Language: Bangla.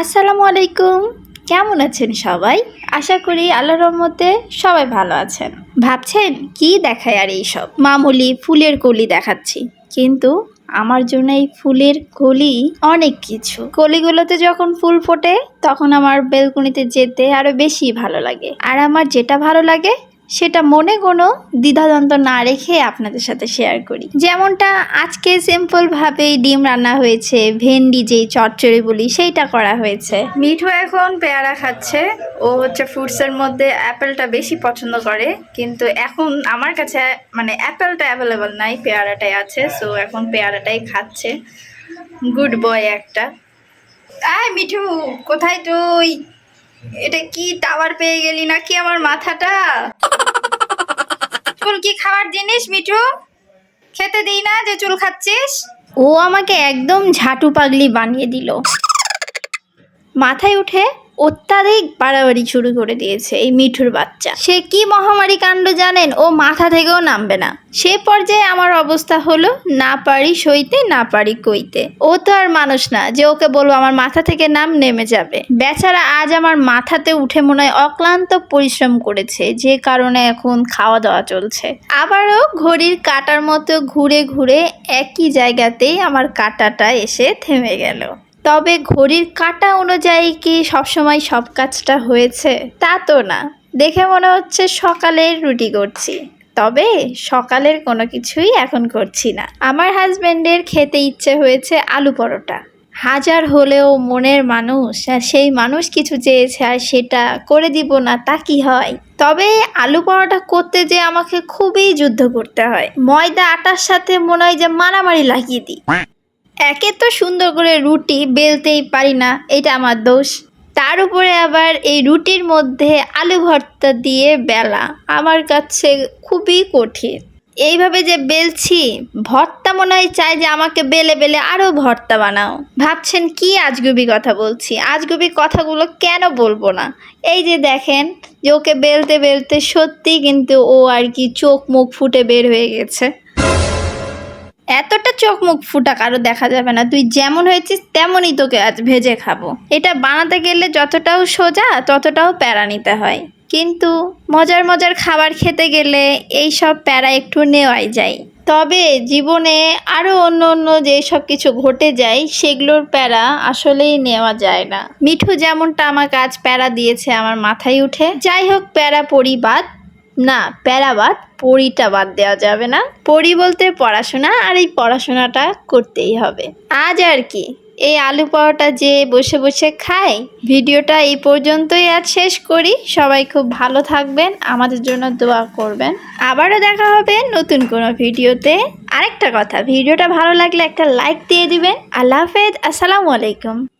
আসসালামু আলাইকুম। কেমন আছেন সবাই? আশা করি আল্লাহর রহমতে সবাই ভালো আছেন। ভাবছেন, কি দেখায় আর এইসব? মামুলি ফুলের কলি দেখাচ্ছি। কিন্তু আমার জন্য এই ফুলের কলি অনেক কিছু। কলিগুলোতে যখন ফুল ফোটে, তখন আমার বেলকুনিতে যেতে আরও বেশি ভালো লাগে। আর আমার যেটা ভালো লাগে সেটা মনে কোনো দ্বিধাদ্বন্দ্ব না রেখে আপনাদের সাথে শেয়ার করি। যেমনটা আজকে সিম্পল ভাবেই ডিম রান্না হয়েছে, ভেন্ডি যেই চচ্চড়ি বলি সেইটা করা হয়েছে। মিঠু এখন পেয়ারা খাচ্ছে, ও হচ্ছে ফ্রুটসের মধ্যে অ্যাপেলটা বেশি পছন্দ করে, কিন্তু এখন আমার কাছে মানে অ্যাপেলটা অ্যাভেলেবল নাই, পেয়ারাটাই আছে সো এখন পেয়ারাটাই খাচ্ছে। গুড বয় একটা। আয় মিঠু, কোথায় তুই? এটা কি টাওয়ার পেয়ে গেলি নাকি আমার মাথাটা? চুল কি খাওয়ার জিনিস, মিঠু? খেতে দিই না যে চুল খাচ্ছিস? ও আমাকে একদম ঝাটু পাগলি বানিয়ে দিল। মাথায় উঠে অত্যাধিক বাড়াবাড়ি শুরু করে দিয়েছে এই মিঠুর বাচ্চা। সে কি মহামারী কাণ্ড জানেন? ও মাথা থেকেও নামবে না। সে পর্যায়ে আমার অবস্থা হলো, না পারি সইতে, না পারি কইতে। ও তো আর মানুষ না, যে ওকে বলব আমার মাথা থেকে নাম নেমে যাবে। বেচারা আজ আমার মাথাতে উঠে মনে হয় অক্লান্ত পরিশ্রম করেছে, যে কারণে এখন খাওয়া দাওয়া চলছে। আবারও ঘড়ির কাটার মতো ঘুরে ঘুরে একই জায়গাতেই আমার কাটাটা এসে থেমে গেল। তবে ঘড়ির কাটা অনুযায়ী কি সবসময় সব কাজটা হয়েছে? তা তো না। দেখে মনে হচ্ছে সকালের রুটি করছি। তবে সকালের কোনো কিছুই এখন করছি না। আমার হাজব্যান্ডের খেতে ইচ্ছে হয়েছে আলু পরোটা। হাজার হলেও মনের মানুষ, আর সেই মানুষ কিছু চেয়েছে আর সেটা করে দিব না, তা কি হয়? তবে আলু পরোটা করতে যে আমাকে খুবই যুদ্ধ করতে হয়। ময়দা আটার সাথে মনে হয় যে মারামারি লাগিয়ে দিই। একে তো সুন্দর করে রুটি বেলতেই পারি না, এটা আমার দোষ। তার উপরে আবার এই রুটির মধ্যে আলু ভর্তা দিয়ে বেলা, আমার কাছে খুবই কঠিন। এইভাবে যে বেলছি, ভর্তা মনে হয় চাই যে আমাকে বেলে বেলে আরও ভর্তা বানাও। ভাবছেন কি আজগুবি কথা বলছি, আজগুবি কথাগুলো কেন বলব না? এই যে দেখেন, যে ওকে বেলতে বেলতে সত্যি কিন্তু ও আর কি চোখ মুখ ফুটে বের হয়ে গেছে। এতটা চোখ মুখ ফুটা কারও দেখা যাবে না। তুই যেমন হয়েছিস তেমনই তোকে আজ ভেজে খাব। এটা বানাতে গেলে যতটাও সোজা, ততটাও প্যারা নিতে হয়। কিন্তু মজার মজার খাবার খেতে গেলে এই সব প্যারা একটু নেওয়াই যায়। তবে জীবনে আরও অন্য অন্য যেসব কিছু ঘটে যায়, সেগুলোর প্যারা আসলেই নেওয়া যায় না। মিঠু যেমনটা আমার কাজ প্যারা দিয়েছে, আমার মাথায় উঠে। যাই হোক, প্যারা পরিবাদ না, প্যারাবাদ, পড়িটা বাদ দেওয়া যাবে না। পড়ি বলতে পড়াশোনা আর এই পড়াশোনাটা করতেই হবে। আজ আর কি। এই আলু পরোটা যে বসে বসে খায়, ভিডিওটা এই পর্যন্তই আজ শেষ করি। সবাই খুব ভালো থাকবেন, আমাদের জন্য দোয়া করবেন। আবারও দেখা হবে নতুন কোনো ভিডিওতে। আরেকটা কথা, ভিডিওটা ভালো লাগলে একটা লাইক দিয়ে দিবেন। আল্লাহ হাফেজ, আসসালামু আলাইকুম।